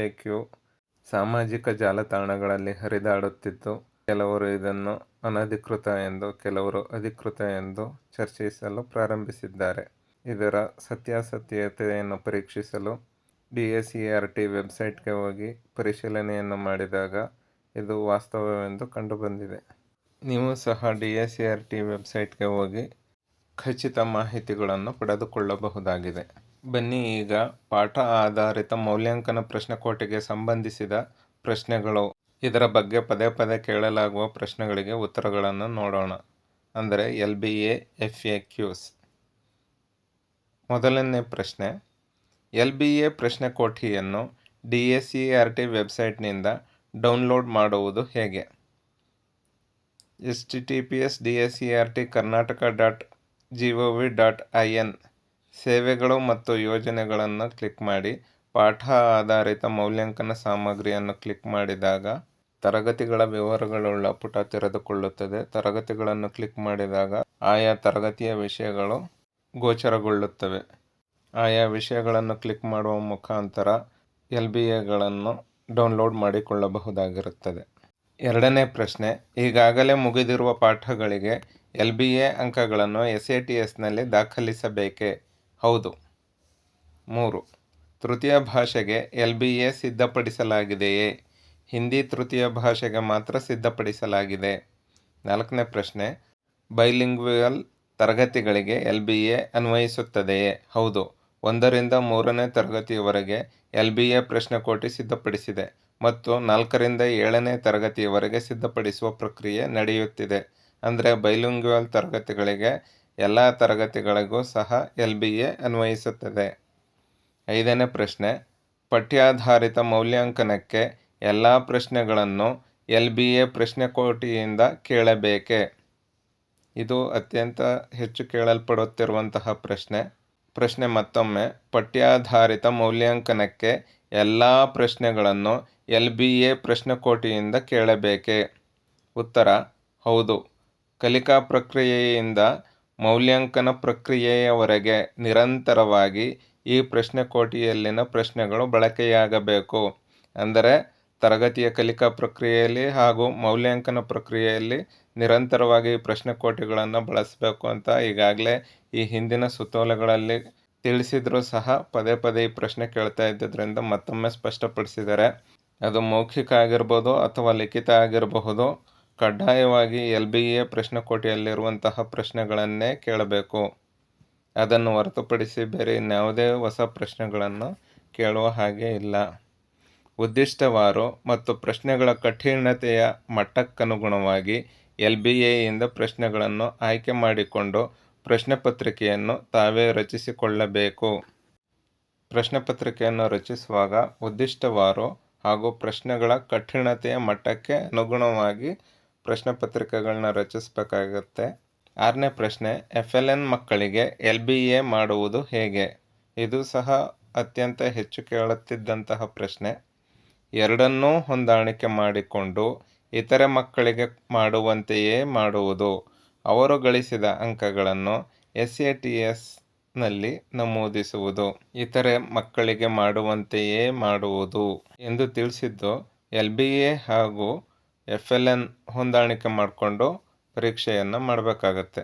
A Q ಸಾಮಾಜಿಕ ಜಾಲತಾಣಗಳಲ್ಲಿ ಹರಿದಾಡುತ್ತಿದ್ದು, ಕೆಲವರು ಇದನ್ನು ಅನಧಿಕೃತ ಎಂದು, ಕೆಲವರು ಅಧಿಕೃತ ಎಂದು ಚರ್ಚಿಸಲು ಪ್ರಾರಂಭಿಸಿದ್ದಾರೆ. ಇದರ ಸತ್ಯಾಸತ್ಯತೆಯನ್ನು ಪರೀಕ್ಷಿಸಲು D S E R T ವೆಬ್ಸೈಟ್ಗೆ ಹೋಗಿ ಪರಿಶೀಲನೆಯನ್ನು ಮಾಡಿದಾಗ ಇದು ವಾಸ್ತವವೆಂದು ಕಂಡುಬಂದಿದೆ. ನೀವು ಸಹ D S E R T ವೆಬ್ಸೈಟ್ಗೆ ಹೋಗಿ ಖಚಿತ ಮಾಹಿತಿಗಳನ್ನು ಪಡೆದುಕೊಳ್ಳಬಹುದಾಗಿದೆ. ಬನ್ನಿ ಈಗ ಪಾಠ ಆಧಾರಿತ ಮೌಲ್ಯಾಂಕನ ಪ್ರಶ್ನೆಕೋಟಿಗೆ ಸಂಬಂಧಿಸಿದ ಪ್ರಶ್ನೆಗಳು. ಇದರ ಬಗ್ಗೆ ಪದೇ ಪದೇ ಕೇಳಲಾಗುವ ಪ್ರಶ್ನೆಗಳಿಗೆ ಉತ್ತರಗಳನ್ನು ನೋಡೋಣ. ಅಂದರೆ L B A, F A, Qs. ಮೊದಲನೇ ಪ್ರಶ್ನೆ. L B A ಪ್ರಶ್ನೆಕೋಟಿಯನ್ನು D A C R T ವೆಬ್ಸೈಟ್ನಿಂದ download ಮಾಡುವುದು ಹೇಗೆ? S T T P S D A C R T Karnataka dot G O V dot I N. ಸೇವೆಗಳು ಮತ್ತು ಯೋಜನೆಗಳನ್ನು click ಮಾಡಿ ಪಾಠ ಆಧಾರಿತ ಮೌಲ್ಯಾಂಕನ ಸಾಮಗ್ರಿಯನ್ನು ಕ್ಲಿಕ್ ಮಾಡಿದಾಗ ತರಗತಿಗಳ ವಿವರಗಳುಳ್ಳ ಪುಟ ತೆರೆದುಕೊಳ್ಳುತ್ತದೆ. ತರಗತಿಗಳನ್ನು ಕ್ಲಿಕ್ ಮಾಡಿದಾಗ ಆಯಾ ತರಗತಿಯ ವಿಷಯಗಳು ಗೋಚರಗೊಳ್ಳುತ್ತವೆ. ಆಯಾ ವಿಷಯಗಳನ್ನು ಕ್ಲಿಕ್ ಮಾಡುವ ಮುಖಾಂತರ ಎಲ್ ಬಿ ಎಗಳನ್ನು ಡೌನ್ಲೋಡ್ ಮಾಡಿಕೊಳ್ಳಬಹುದಾಗಿರುತ್ತದೆ. ಎರಡನೇ ಪ್ರಶ್ನೆ, ಈಗಾಗಲೇ ಮುಗಿದಿರುವ ಪಾಠಗಳಿಗೆ ಎಲ್ ಬಿ ಎ ಅಂಕಗಳನ್ನು ಎಸ್ ಎ ಟಿ ಎಸ್ನಲ್ಲಿ ದಾಖಲಿಸಬೇಕೇ? ಹೌದು. ಮೂರು. ತೃತೀಯ ಭಾಷೆಗೆ ಎಲ್ ಬಿ ಎ ಸಿದ್ಧಪಡಿಸಲಾಗಿದೆಯೇ? ಹಿಂದಿ ತೃತೀಯ ಭಾಷೆಗೆ ಮಾತ್ರ ಸಿದ್ಧಪಡಿಸಲಾಗಿದೆ. ನಾಲ್ಕನೇ ಪ್ರಶ್ನೆ. ಬೈಲಿಂಗ್ವಲ್ ತರಗತಿಗಳಿಗೆ ಎಲ್ ಬಿ ಎ ಅನ್ವಯಿಸುತ್ತದೆಯೇ? ಹೌದು. ಒಂದರಿಂದ ಮೂರನೇ ತರಗತಿಯವರೆಗೆ ಎಲ್ ಬಿ ಎ ಪ್ರಶ್ನೆಕೋಟಿ ಸಿದ್ಧಪಡಿಸಿದೆ ಮತ್ತು ನಾಲ್ಕರಿಂದ ಏಳನೇ ತರಗತಿಯವರೆಗೆ ಸಿದ್ಧಪಡಿಸುವ ಪ್ರಕ್ರಿಯೆ ನಡೆಯುತ್ತಿದೆ. ಅಂದರೆ ಬೈಲಿಂಗ್ವಲ್ ತರಗತಿಗಳಿಗೆ ಎಲ್ಲ ತರಗತಿಗಳಿಗೂ ಸಹ ಎಲ್ ಬಿ ಎ ಅನ್ವಯಿಸುತ್ತದೆ. ಐದನೇ ಪ್ರಶ್ನೆ, ಪಠ್ಯಾಧಾರಿತ ಮೌಲ್ಯಾಂಕನಕ್ಕೆ ಎಲ್ಲ ಪ್ರಶ್ನೆಗಳನ್ನು ಎಲ್ ಬಿ ಎ ಪ್ರಶ್ನೆಕೋಟಿಯಿಂದ ಕೇಳಬೇಕೆ? ಇದು ಅತ್ಯಂತ ಹೆಚ್ಚು ಕೇಳಲ್ಪಡುತ್ತಿರುವಂತಹ ಪ್ರಶ್ನೆ. ಪ್ರಶ್ನೆ ಮತ್ತೊಮ್ಮೆ, ಪಠ್ಯಾಧಾರಿತ ಮೌಲ್ಯಾಂಕನಕ್ಕೆ ಎಲ್ಲ ಪ್ರಶ್ನೆಗಳನ್ನು ಎಲ್ ಬಿ ಎ ಪ್ರಶ್ನೆಕೋಟಿಯಿಂದ ಕೇಳಬೇಕೆ? ಉತ್ತರ, ಹೌದು. ಕಲಿಕಾ ಪ್ರಕ್ರಿಯೆಯಿಂದ ಮೌಲ್ಯಾಂಕನ ಪ್ರಕ್ರಿಯೆಯವರೆಗೆ ನಿರಂತರವಾಗಿ ಈ ಪ್ರಶ್ನೆ ಕೋಟಿಯಲ್ಲಿನ ಪ್ರಶ್ನೆಗಳು ಬಳಕೆಯಾಗಬೇಕು. ಅಂದರೆ, ತರಗತಿಯ ಕಲಿಕಾ ಪ್ರಕ್ರಿಯೆಯಲ್ಲಿ ಹಾಗೂ ಮೌಲ್ಯಾಂಕನ ಪ್ರಕ್ರಿಯೆಯಲ್ಲಿ ನಿರಂತರವಾಗಿ ಪ್ರಶ್ನೆ ಕೋಟಿಗಳನ್ನು ಬಳಸಬೇಕು ಅಂತ ಈಗಾಗಲೇ ಈ ಹಿಂದಿನ ಸುತ್ತೋಲೆಗಳಲ್ಲಿ ತಿಳಿಸಿದರೂ ಸಹ ಪದೇ ಪದೇ ಈ ಪ್ರಶ್ನೆ ಕೇಳ್ತಾ ಇದ್ದಿದ್ದರಿಂದ ಮತ್ತೊಮ್ಮೆ ಸ್ಪಷ್ಟಪಡಿಸಿದ್ದಾರೆ ಅದು ಮೌಖಿಕ ಆಗಿರ್ಬೋದು ಅಥವಾ ಲಿಖಿತ ಆಗಿರಬಹುದು. ಕಡ್ಡಾಯವಾಗಿ ಎಲ್ ಬಿ ಎ ಪ್ರಶ್ನೆಕೋಟಿಯಲ್ಲಿರುವಂತಹ ಪ್ರಶ್ನೆಗಳನ್ನೇ ಕೇಳಬೇಕು. ಅದನ್ನು ಹೊರತುಪಡಿಸಿ ಬೇರೆ ಇನ್ಯಾವುದೇ ಹೊಸ ಪ್ರಶ್ನೆಗಳನ್ನು ಕೇಳುವ ಹಾಗೆ ಇಲ್ಲ. ಉದ್ದಿಷ್ಟವಾರು ಮತ್ತು ಪ್ರಶ್ನೆಗಳ ಕಠಿಣತೆಯ ಮಟ್ಟಕ್ಕನುಗುಣವಾಗಿ ಎಲ್ ಬಿ ಎಯಿಂದ ಪ್ರಶ್ನೆಗಳನ್ನು ಆಯ್ಕೆ ಮಾಡಿಕೊಂಡು ಪ್ರಶ್ನೆ ಪತ್ರಿಕೆಯನ್ನು ತಾವೇ ರಚಿಸಿಕೊಳ್ಳಬೇಕು. ಪ್ರಶ್ನೆ ಪತ್ರಿಕೆಯನ್ನು ರಚಿಸುವಾಗ ಉದ್ದಿಷ್ಟವಾರು ಹಾಗೂ ಪ್ರಶ್ನೆಗಳ ಕಠಿಣತೆಯ ಮಟ್ಟಕ್ಕೆ ಅನುಗುಣವಾಗಿ ಪ್ರಶ್ನೆ ಪತ್ರಿಕೆಗಳನ್ನ ರಚಿಸಬೇಕಾಗತ್ತೆ. ಆರನೇ ಪ್ರಶ್ನೆ, ಎಫ್ ಎಲ್ ಎನ್ ಮಕ್ಕಳಿಗೆ ಎಲ್ ಬಿ ಎ ಮಾಡುವುದು ಹೇಗೆ? ಇದು ಸಹ ಅತ್ಯಂತ ಹೆಚ್ಚು ಕೇಳುತ್ತಿದ್ದಂತಹ ಪ್ರಶ್ನೆ. ಎರಡನ್ನೂ ಹೊಂದಾಣಿಕೆ ಮಾಡಿಕೊಂಡು ಇತರೆ ಮಕ್ಕಳಿಗೆ ಮಾಡುವಂತೆಯೇ ಮಾಡುವುದು. ಅವರು ಗಳಿಸಿದ ಅಂಕಗಳನ್ನು ಎಸ್ ಎ ಟಿ ಎಸ್ನಲ್ಲಿ ನಮೂದಿಸುವುದು. ಇತರೆ ಮಕ್ಕಳಿಗೆ ಮಾಡುವಂತೆಯೇ ಮಾಡುವುದು ಎಂದು ತಿಳಿಸಿದ್ದು ಎಲ್ ಬಿ ಎ ಹಾಗೂ ಎಫ್ ಎಲ್ ಎನ್ ಹೊಂದಾಣಿಕೆ ಮಾಡಿಕೊಂಡು ಪರೀಕ್ಷೆಯನ್ನು ಮಾಡಬೇಕಾಗತ್ತೆ.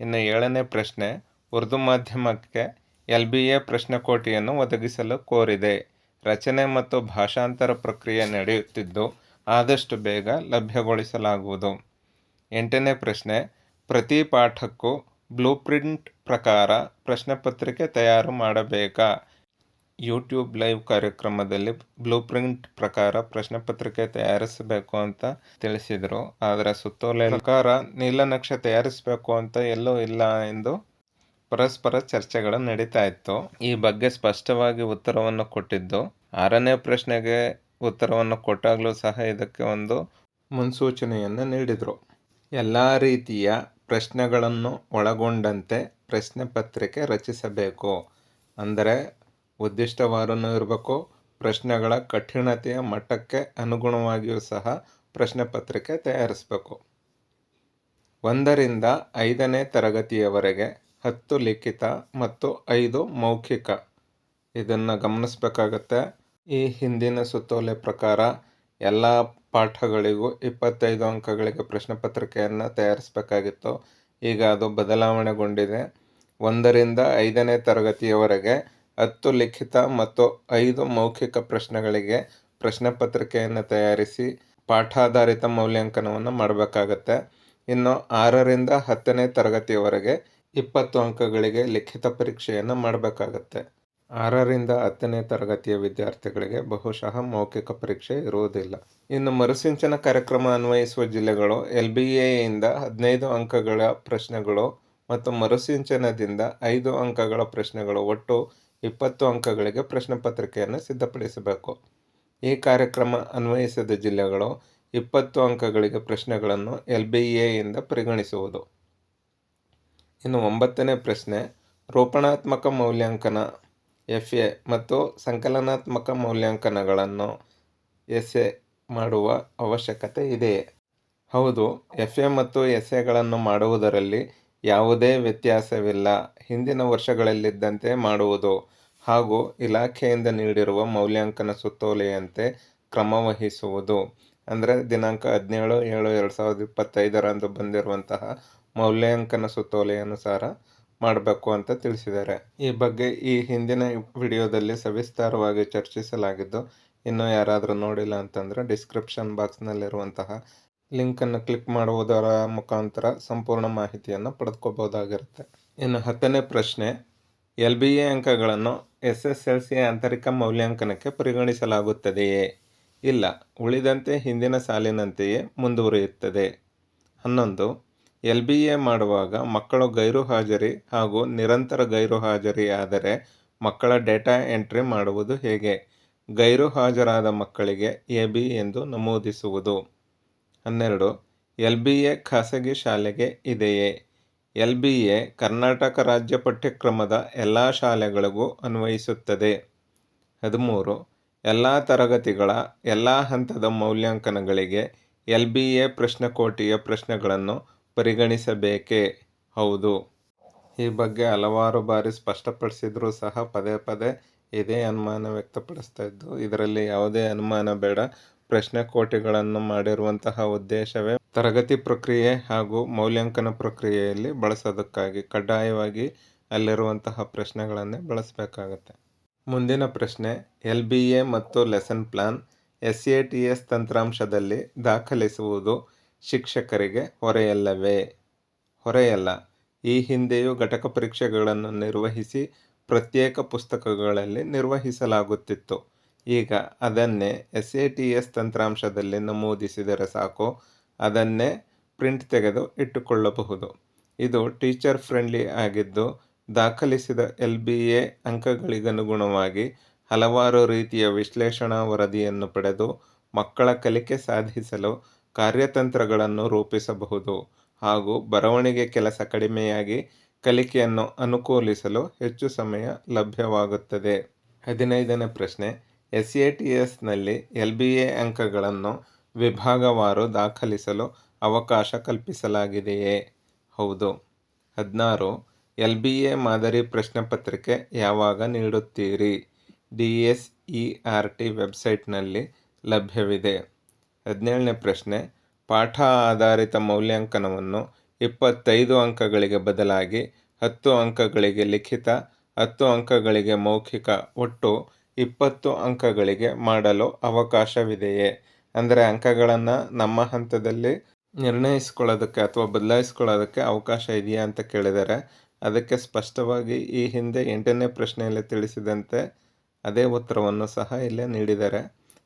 ಇನ್ನು ಏಳನೇ ಪ್ರಶ್ನೆ, ಉರ್ದು ಮಾಧ್ಯಮಕ್ಕೆ ಎಲ್ ಬಿ ಎ ಪ್ರಶ್ನೆಕೋಟಿಯನ್ನು ಒದಗಿಸಲು ಕೋರಿದೆ. ರಚನೆ ಮತ್ತು ಭಾಷಾಂತರ ಪ್ರಕ್ರಿಯೆ ನಡೆಯುತ್ತಿದ್ದು ಆದಷ್ಟು ಬೇಗ ಲಭ್ಯಗೊಳಿಸಲಾಗುವುದು. ಎಂಟನೇ ಪ್ರಶ್ನೆ, ಪ್ರತಿ ಪಾಠಕ್ಕೂ ಬ್ಲೂ ಪ್ರಿಂಟ್ ಪ್ರಕಾರ ಪ್ರಶ್ನೆ ಪತ್ರಿಕೆ ತಯಾರು ಮಾಡಬೇಕಾ? ಯೂಟ್ಯೂಬ್ ಲೈವ್ ಕಾರ್ಯಕ್ರಮದಲ್ಲಿ ಬ್ಲೂ ಪ್ರಿಂಟ್ ಪ್ರಕಾರ ಪ್ರಶ್ನೆ ಪತ್ರಿಕೆ ತಯಾರಿಸಬೇಕು ಅಂತ ತಿಳಿಸಿದರು. ಆದರೆ ಸುತ್ತೋಲೆ ಪ್ರಕಾರ ನೀಲನಕ್ಷೆ ತಯಾರಿಸಬೇಕು ಅಂತ ಎಲ್ಲೂ ಇಲ್ಲ ಎಂದು ಪರಸ್ಪರ ಚರ್ಚೆಗಳು ನಡೀತಾ ಇತ್ತು. ಈ ಬಗ್ಗೆ ಸ್ಪಷ್ಟವಾಗಿ ಉತ್ತರವನ್ನು ಕೊಟ್ಟಿದ್ದು, ಆರನೇ ಪ್ರಶ್ನೆಗೆ ಉತ್ತರವನ್ನು ಕೊಟ್ಟಾಗಲೂ ಸಹ ಇದಕ್ಕೆ ಒಂದು ಮುನ್ಸೂಚನೆಯನ್ನು ನೀಡಿದರು. ಎಲ್ಲ ರೀತಿಯ ಪ್ರಶ್ನೆಗಳನ್ನು ಒಳಗೊಂಡಂತೆ ಪ್ರಶ್ನೆ ಪತ್ರಿಕೆ ರಚಿಸಬೇಕು. ಅಂದರೆ ಉದ್ದಿಷ್ಟವಾರನೂ ಇರಬೇಕು ಪ್ರಶ್ನೆಗಳ ಕಠಿಣತೆಯ ಮಟ್ಟಕ್ಕೆ ಅನುಗುಣವಾಗಿಯೂ ಸಹ ಪ್ರಶ್ನೆ ಪತ್ರಿಕೆ ತಯಾರಿಸಬೇಕು. ಒಂದರಿಂದ ಐದನೇ ತರಗತಿಯವರೆಗೆ ಹತ್ತು ಲಿಖಿತ ಮತ್ತು ಐದು ಮೌಖಿಕ. ಇದನ್ನು ಗಮನಿಸಬೇಕಾಗತ್ತೆ. ಈ ಹಿಂದಿನ ಸುತ್ತೋಲೆ ಪ್ರಕಾರ ಎಲ್ಲ ಪಾಠಗಳಿಗೂ ಇಪ್ಪತ್ತೈದು ಅಂಕಗಳಿಗೆ ಪ್ರಶ್ನೆ ಪತ್ರಿಕೆಯನ್ನು ತಯಾರಿಸಬೇಕಾಗಿತ್ತು. ಈಗ ಅದು ಬದಲಾವಣೆಗೊಂಡಿದೆ. ಒಂದರಿಂದ ಐದನೇ ತರಗತಿಯವರೆಗೆ ಹತ್ತು ಲಿಖಿತ ಮತ್ತು ಐದು ಮೌಖಿಕ ಪ್ರಶ್ನೆಗಳಿಗೆ ಪ್ರಶ್ನೆ ಪತ್ರಿಕೆಯನ್ನು ತಯಾರಿಸಿ ಪಾಠಾಧಾರಿತ ಮೌಲ್ಯಾಂಕನವನ್ನು ಮಾಡಬೇಕಾಗತ್ತೆ. ಇನ್ನು ಆರರಿಂದ ಹತ್ತನೇ ತರಗತಿಯವರೆಗೆ ಇಪ್ಪತ್ತು ಅಂಕಗಳಿಗೆ ಲಿಖಿತ ಪರೀಕ್ಷೆಯನ್ನು ಮಾಡಬೇಕಾಗತ್ತೆ. ಆರರಿಂದ ಹತ್ತನೇ ತರಗತಿಯ ವಿದ್ಯಾರ್ಥಿಗಳಿಗೆ ಬಹುಶಃ ಮೌಖಿಕ ಪರೀಕ್ಷೆ ಇರುವುದಿಲ್ಲ. ಇನ್ನು ಮರುಸಿಂಚನ ಕಾರ್ಯಕ್ರಮ ಅನ್ವಯಿಸುವ ಜಿಲ್ಲೆಗಳು ಎಲ್ ಬಿ ಎಯಿಂದ ಹದಿನೈದು ಅಂಕಗಳ ಪ್ರಶ್ನೆಗಳು ಮತ್ತು ಮರುಸಿಂಚನದಿಂದ ಐದು ಅಂಕಗಳ ಪ್ರಶ್ನೆಗಳು ಒಟ್ಟು ಇಪ್ಪತ್ತು ಅಂಕಗಳಿಗೆ ಪ್ರಶ್ನೆ ಪತ್ರಿಕೆಯನ್ನು ಸಿದ್ಧಪಡಿಸಬೇಕು. ಈ ಕಾರ್ಯಕ್ರಮ ಅನ್ವಯಿಸಿದ ಜಿಲ್ಲೆಗಳು ಇಪ್ಪತ್ತು ಅಂಕಗಳಿಗೆ ಪ್ರಶ್ನೆಗಳನ್ನು ಎಲ್ ಬಿ ಎಯಿಂದ ಪರಿಗಣಿಸುವುದು. ಇನ್ನು ಒಂಬತ್ತನೇ ಪ್ರಶ್ನೆ, ರೂಪಣಾತ್ಮಕ ಮೌಲ್ಯಾಂಕನ, ಎಫ್ ಎ ಮತ್ತು ಸಂಕಲನಾತ್ಮಕ ಮೌಲ್ಯಾಂಕನಗಳನ್ನು ಎಸ್ ಎ ಮಾಡುವ ಅವಶ್ಯಕತೆ ಇದೆಯೇ? ಹೌದು, ಎಫ್ ಎ ಮತ್ತು ಎಸ್ ಎಗಳನ್ನು ಮಾಡುವುದರಲ್ಲಿ ಯಾವುದೇ ವ್ಯತ್ಯಾಸವಿಲ್ಲ. ಹಿಂದಿನ ವರ್ಷಗಳಲ್ಲಿದ್ದಂತೆ ಮಾಡುವುದು ಹಾಗೂ ಇಲಾಖೆಯಿಂದ ನೀಡಿರುವ ಮೌಲ್ಯಾಂಕನ ಸುತ್ತೋಲೆಯಂತೆ ಕ್ರಮವಹಿಸುವುದು. ಅಂದರೆ ದಿನಾಂಕ ಹದಿನೇಳು ಏಳು ಎರಡು ಸಾವಿರದ ಇಪ್ಪತ್ತೈದರಂದು ಬಂದಿರುವಂತಹ ಮೌಲ್ಯಾಂಕನ ಸುತ್ತೋಲೆ ಅನುಸಾರ ಮಾಡಬೇಕು ಅಂತ ತಿಳಿಸಿದ್ದಾರೆ. ಈ ಬಗ್ಗೆ ಈ ಹಿಂದಿನ ವಿಡಿಯೋದಲ್ಲಿ ಸವಿಸ್ತಾರವಾಗಿ ಚರ್ಚಿಸಲಾಗಿದ್ದು, ಇನ್ನೂ ಯಾರಾದರೂ ನೋಡಿಲ್ಲ ಅಂತಂದರೆ ಡಿಸ್ಕ್ರಿಪ್ಷನ್ ಬಾಕ್ಸ್ನಲ್ಲಿರುವಂತಹ ಲಿಂಕನ್ನು ಕ್ಲಿಕ್ ಮಾಡುವುದರ ಮುಖಾಂತರ ಸಂಪೂರ್ಣ ಮಾಹಿತಿಯನ್ನು ಪಡೆದುಕೋಬಹುದಾಗಿರುತ್ತೆ ಇನ್ನು ಹತ್ತನೇ ಪ್ರಶ್ನೆ, ಎಲ್ ಬಿ ಎ ಅಂಕಗಳನ್ನು ಎಸ್ ಎಸ್ ಎಲ್ ಸಿ ಆಂತರಿಕ ಮೌಲ್ಯಾಂಕನಕ್ಕೆ ಪರಿಗಣಿಸಲಾಗುತ್ತದೆಯೇ? ಇಲ್ಲ, ಉಳಿದಂತೆ ಹಿಂದಿನ ಸಾಲಿನಂತೆಯೇ ಮುಂದುವರಿಯುತ್ತದೆ. ಹನ್ನೊಂದು, ಎಲ್ ಬಿ ಎ ಮಾಡುವಾಗ ಮಕ್ಕಳು ಗೈರು ಹಾಜರಿ ಹಾಗೂ ನಿರಂತರ ಗೈರು ಹಾಜರಿ ಆದರೆ ಮಕ್ಕಳ ಡೇಟಾ ಎಂಟ್ರಿ ಮಾಡುವುದು ಹೇಗೆ? ಗೈರು ಹಾಜರಾದ ಮಕ್ಕಳಿಗೆ ಎ ಬಿ ಎಂದು ನಮೂದಿಸುವುದು. ಹನ್ನೆರಡು. ಎಲ್ ಬಿ ಎ ಖಾಸಗಿ ಶಾಲೆಗೆ ಇದೆಯೇ? ಎಲ್ ಬಿ ಎ ಕರ್ನಾಟಕ ರಾಜ್ಯ ಪಠ್ಯಕ್ರಮದ ಎಲ್ಲ ಶಾಲೆಗಳಿಗೂ ಅನ್ವಯಿಸುತ್ತದೆ. ಹದಿಮೂರು. ಎಲ್ಲ ತರಗತಿಗಳ ಎಲ್ಲ ಹಂತದ ಮೌಲ್ಯಾಂಕನಗಳಿಗೆ ಎಲ್ ಬಿ ಎ ಪ್ರಶ್ನಕೋಟಿಯ ಪ್ರಶ್ನೆಗಳನ್ನು ಪರಿಗಣಿಸಬೇಕೇ? ಹೌದು. ಈ ಬಗ್ಗೆ ಹಲವಾರು ಬಾರಿ ಸ್ಪಷ್ಟಪಡಿಸಿದರೂ ಸಹ ಪದೇ ಪದೇ ಇದೇ ಅನುಮಾನ ವ್ಯಕ್ತಪಡಿಸ್ತಾ ಇದ್ದು, ಇದರಲ್ಲಿ ಯಾವುದೇ ಅನುಮಾನ ಬೇಡ. ಪ್ರಶ್ನೆ ಕೋಟಿಗಳನ್ನು ಮಾಡಿರುವಂತಹ ಉದ್ದೇಶವೇ ತರಗತಿ ಪ್ರಕ್ರಿಯೆ ಹಾಗೂ ಮೌಲ್ಯಾಂಕನ ಪ್ರಕ್ರಿಯೆಯಲ್ಲಿ ಬಳಸೋದಕ್ಕಾಗಿ ಕಡ್ಡಾಯವಾಗಿ ಅಲ್ಲಿರುವಂತಹ ಪ್ರಶ್ನೆಗಳನ್ನೇ ಬಳಸಬೇಕಾಗತ್ತೆ. ಮುಂದಿನ ಪ್ರಶ್ನೆ, ಎಲ್ ಬಿ ಎ ಮತ್ತು lesson plan S A T S ತಂತ್ರಾಂಶದಲ್ಲಿ ದಾಖಲಿಸುವುದು ಶಿಕ್ಷಕರಿಗೆ ಹೊರೆಯಲ್ಲವೇ? ಹೊರೆಯಲ್ಲ. ಈ ಹಿಂದೆಯೂ ಘಟಕ ಪರೀಕ್ಷೆಗಳನ್ನು ನಿರ್ವಹಿಸಿ ಪ್ರತ್ಯೇಕ ಪುಸ್ತಕಗಳಲ್ಲಿ ನಿರ್ವಹಿಸಲಾಗುತ್ತಿತ್ತು. ಈಗ ಅದನ್ನೇ ಎಸ್ ಎ ಟಿ ಎಸ್ ತಂತ್ರಾಂಶದಲ್ಲಿ ನಮೂದಿಸಿದರೆ ಸಾಕು. ಅದನ್ನೇ ಪ್ರಿಂಟ್ ತೆಗೆದು ಇಟ್ಟುಕೊಳ್ಳಬಹುದು. ಇದು ಟೀಚರ್ ಫ್ರೆಂಡ್ಲಿ ಆಗಿದ್ದು, ದಾಖಲಿಸಿದ ಎಲ್ ಬಿ ಎ ಅಂಕಗಳಿಗನುಗುಣವಾಗಿ ಹಲವಾರು ರೀತಿಯ ವಿಶ್ಲೇಷಣಾ ವರದಿಯನ್ನು ಪಡೆದು ಮಕ್ಕಳ ಕಲಿಕೆ ಸಾಧಿಸಲು ಕಾರ್ಯತಂತ್ರಗಳನ್ನು ರೂಪಿಸಬಹುದು ಹಾಗೂ ಬರವಣಿಗೆ ಕೆಲಸ ಕಡಿಮೆಯಾಗಿ ಕಲಿಕೆಯನ್ನು ಅನುಕೂಲಿಸಲು ಹೆಚ್ಚು ಸಮಯ ಲಭ್ಯವಾಗುತ್ತದೆ. ಹದಿನೈದನೇ ಪ್ರಶ್ನೆ. ಎಸ್ ಎ ಟಿ ಎಸ್ನಲ್ಲಿ ಎಲ್ ಬಿ ಎ ಅಂಕಗಳನ್ನು ವಿಭಾಗವಾರು ದಾಖಲಿಸಲು ಅವಕಾಶ ಕಲ್ಪಿಸಲಾಗಿದೆಯೇ? ಹೌದು. ಹದಿನಾರು. ಎಲ್ ಬಿ ಎ ಮಾದರಿ ಪ್ರಶ್ನೆ ಪತ್ರಿಕೆ ಯಾವಾಗ ನೀಡುತ್ತೀರಿ? D S E R T ವೆಬ್ಸೈಟ್ನಲ್ಲಿ ಲಭ್ಯವಿದೆ. ಹದಿನೇಳನೇ ಪ್ರಶ್ನೆ. ಪಾಠ ಆಧಾರಿತ ಮೌಲ್ಯಾಂಕನವನ್ನು ಇಪ್ಪತ್ತೈದು ಅಂಕಗಳಿಗೆ ಬದಲಾಗಿ ಹತ್ತು ಅಂಕಗಳಿಗೆ ಲಿಖಿತ, ಹತ್ತು ಅಂಕಗಳಿಗೆ ಮೌಖಿಕ ಒಟ್ಟು ಇಪ್ಪತ್ತು ಅಂಕಗಳಿಗೆ ಮಾಡಲು ಅವಕಾಶವಿದೆಯೇ? ಅಂದರೆ ಅಂಕಗಳನ್ನು ನಮ್ಮ ಹಂತದಲ್ಲಿ ನಿರ್ಣಯಿಸ್ಕೊಳ್ಳೋದಕ್ಕೆ ಅಥವಾ ಬದಲಾಯಿಸ್ಕೊಳ್ಳೋದಕ್ಕೆ ಅವಕಾಶ ಇದೆಯಾ ಅಂತ ಕೇಳಿದರೆ ಅದಕ್ಕೆ ಸ್ಪಷ್ಟವಾಗಿ ಈ ಹಿಂದೆ ಎಂಟನೇ ಪ್ರಶ್ನೆಯಲ್ಲಿ ತಿಳಿಸಿದಂತೆ ಅದೇ ಉತ್ತರವನ್ನು ಸಹ ಇಲ್ಲೇ ನೀಡಿದ್ದಾರೆ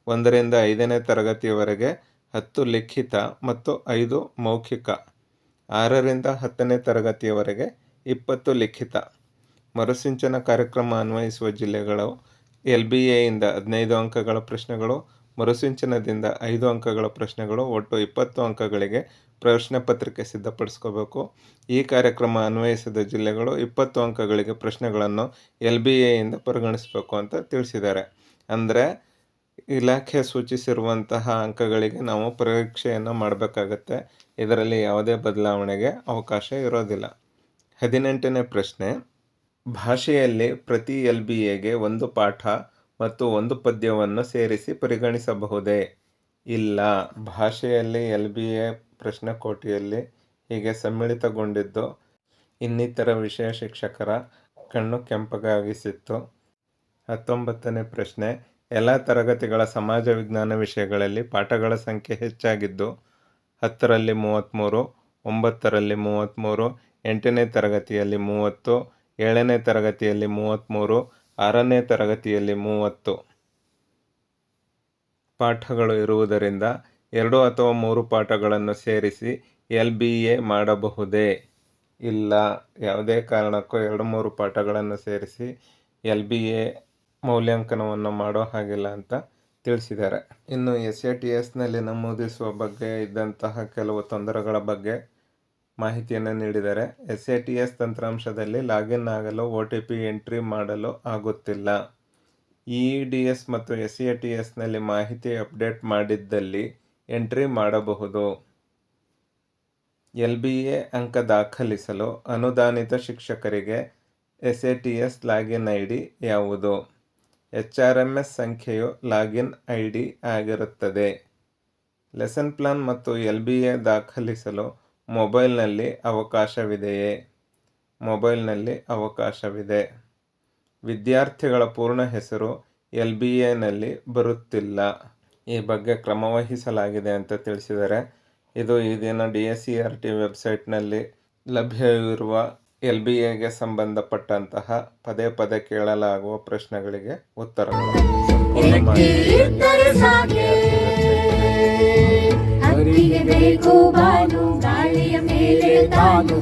ಒಂದರಿಂದ ಐದನೇ ತರಗತಿಯವರೆಗೆ ಹತ್ತು ಲಿಖಿತ ಮತ್ತು ಐದು ಮೌಖಿಕ, ಆರರಿಂದ ಹತ್ತನೇ ತರಗತಿಯವರೆಗೆ ಇಪ್ಪತ್ತು ಲಿಖಿತ. ಮರುಸಿಂಚನ ಕಾರ್ಯಕ್ರಮ ಅನ್ವಯಿಸುವ ಜಿಲ್ಲೆಗಳು ಎಲ್ ಬಿ ಎಯಿಂದ ಹದಿನೈದು ಅಂಕಗಳ ಪ್ರಶ್ನೆಗಳು, ಮರುಸಿಂಚನದಿಂದ ಐದು ಅಂಕಗಳ ಪ್ರಶ್ನೆಗಳು, ಒಟ್ಟು ಇಪ್ಪತ್ತು ಅಂಕಗಳಿಗೆ ಪ್ರಶ್ನೆ ಪತ್ರಿಕೆ ಸಿದ್ಧಪಡಿಸ್ಕೋಬೇಕು. ಈ ಕಾರ್ಯಕ್ರಮ ಅನ್ವಯಿಸಿದ ಜಿಲ್ಲೆಗಳು ಇಪ್ಪತ್ತು ಅಂಕಗಳಿಗೆ ಪ್ರಶ್ನೆಗಳನ್ನು ಎಲ್ ಬಿ ಎಯಿಂದ ಪರಿಗಣಿಸಬೇಕು ಅಂತ ತಿಳಿಸಿದ್ದಾರೆ. ಅಂದರೆ, ಇಲಾಖೆ ಸೂಚಿಸಿರುವಂತಹ ಅಂಕಗಳಿಗೆ ನಾವು ಪರೀಕ್ಷೆಯನ್ನು ಮಾಡಬೇಕಾಗತ್ತೆ. ಇದರಲ್ಲಿ ಯಾವುದೇ ಬದಲಾವಣೆಗೆ ಅವಕಾಶ ಇರೋದಿಲ್ಲ. ಹದಿನೆಂಟನೇ ಪ್ರಶ್ನೆ ಭಾಷೆಯಲ್ಲಿ ಪ್ರತಿ ಎಲ್ ಬಿ ಎಗೆ ಒಂದು ಪಾಠ ಮತ್ತು ಒಂದು ಪದ್ಯವನ್ನು ಸೇರಿಸಿ ಪರಿಗಣಿಸಬಹುದೇ? ಇಲ್ಲ. ಭಾಷೆಯಲ್ಲಿ ಎಲ್ ಬಿ ಎ ಪ್ರಶ್ನೆಕೋಟಿಯಲ್ಲಿ ಹೀಗೆ ಸಮ್ಮಿಳಿತಗೊಂಡಿದ್ದು ಇನ್ನಿತರ ವಿಷಯ ಶಿಕ್ಷಕರ ಕಣ್ಣು ಕೆಂಪಗಾಗಿಸಿತ್ತು. ಹತ್ತೊಂಬತ್ತನೇ ಪ್ರಶ್ನೆ. ಎಲ್ಲ ತರಗತಿಗಳ ಸಮಾಜ ವಿಜ್ಞಾನ ವಿಷಯಗಳಲ್ಲಿ ಪಾಠಗಳ ಸಂಖ್ಯೆ ಹೆಚ್ಚಾಗಿದ್ದು, ಹತ್ತರಲ್ಲಿ ಮೂವತ್ತ್ಮೂರು ಒಂಬತ್ತರಲ್ಲಿ ಮೂವತ್ತ್ಮೂರು ಎಂಟನೇ ತರಗತಿಯಲ್ಲಿ ಮೂವತ್ತು ಏಳನೇ ತರಗತಿಯಲ್ಲಿ ಮೂವತ್ತ್ಮೂರು ಆರನೇ ತರಗತಿಯಲ್ಲಿ ಮೂವತ್ತು ಪಾಠಗಳು ಇರುವುದರಿಂದ ಎರಡು ಅಥವಾ ಮೂರು ಪಾಠಗಳನ್ನು ಸೇರಿಸಿ ಎಲ್ ಬಿ ಎ ಮಾಡಬಹುದೇ? ಇಲ್ಲ. ಯಾವುದೇ ಕಾರಣಕ್ಕೂ ಎರಡು ಮೂರು ಪಾಠಗಳನ್ನು ಸೇರಿಸಿ ಎಲ್ ಬಿ ಎ ಮೌಲ್ಯಾಂಕನವನ್ನು ಮಾಡೋ ಹಾಗಿಲ್ಲ ಅಂತ ತಿಳಿಸಿದ್ದಾರೆ. ಇನ್ನು ಎಸ್ ಎ ಟಿ ಎಸ್ನಲ್ಲಿ ನಮೂದಿಸುವ ಬಗ್ಗೆ ಇದ್ದಂತಹ ಕೆಲವು ತೊಂದರೆಗಳ ಬಗ್ಗೆ ಮಾಹಿತಿಯನ್ನು ನೀಡಿದರೆ ಎಸ್ ಎ ಟಿ ಎಸ್ ತಂತ್ರಾಂಶದಲ್ಲಿ ಲಾಗಿನ್ ಆಗಲು ಒ ಟಿ ಪಿ ಎಂಟ್ರಿ ಮಾಡಲು ಆಗುತ್ತಿಲ್ಲ. ಇ ಡಿ ಎಸ್ ಮತ್ತು ಎಸ್ ಎ ಟಿ ಎಸ್ನಲ್ಲಿ ಮಾಹಿತಿ ಅಪ್ಡೇಟ್ ಮಾಡಿದ್ದಲ್ಲಿ ಎಂಟ್ರಿ ಮಾಡಬಹುದು. ಎಲ್ ಬಿ ಎ ಅಂಕ ದಾಖಲಿಸಲು ಅನುದಾನಿತ ಶಿಕ್ಷಕರಿಗೆ S A T S login I D ಯಾವುದು? ಎಚ್ ಆರ್ ಎಂ ಎಸ್ ಸಂಖ್ಯೆಯು ಲಾಗಿನ್ ಐ ಡಿ ಆಗಿರುತ್ತದೆ. ಲೆಸನ್ ಪ್ಲಾನ್ ಮತ್ತು ಎಲ್ ಬಿ ಎ ದಾಖಲಿಸಲು ಮೊಬೈಲ್ನಲ್ಲಿ ಅವಕಾಶವಿದೆಯೇ? ಮೊಬೈಲ್ನಲ್ಲಿ ಅವಕಾಶವಿದೆ. ವಿದ್ಯಾರ್ಥಿಗಳ ಪೂರ್ಣ ಹೆಸರು ಎಲ್ ಬಿ ಎನಲ್ಲಿ ಬರುತ್ತಿಲ್ಲ. ಈ ಬಗ್ಗೆ ಕ್ರಮವಹಿಸಲಾಗಿದೆ ಅಂತ ತಿಳಿಸಿದರೆ, ಇದು ಈ ದಿನ D S C R T ವೆಬ್ಸೈಟ್ನಲ್ಲಿ ಲಭ್ಯವಿರುವ ಎಲ್ ಬಿ ಎಗೆ ಸಂಬಂಧಪಟ್ಟಂತಹ ಪದೇ ಪದೇ ಕೇಳಲಾಗುವ ಪ್ರಶ್ನೆಗಳಿಗೆ ಉತ್ತರಗಳು ಹಕ್ಕಿಗೆ ಬೇಕು ಬಾನು ಗಾಳಿಯ ಮೇಲೆ ತಾನು.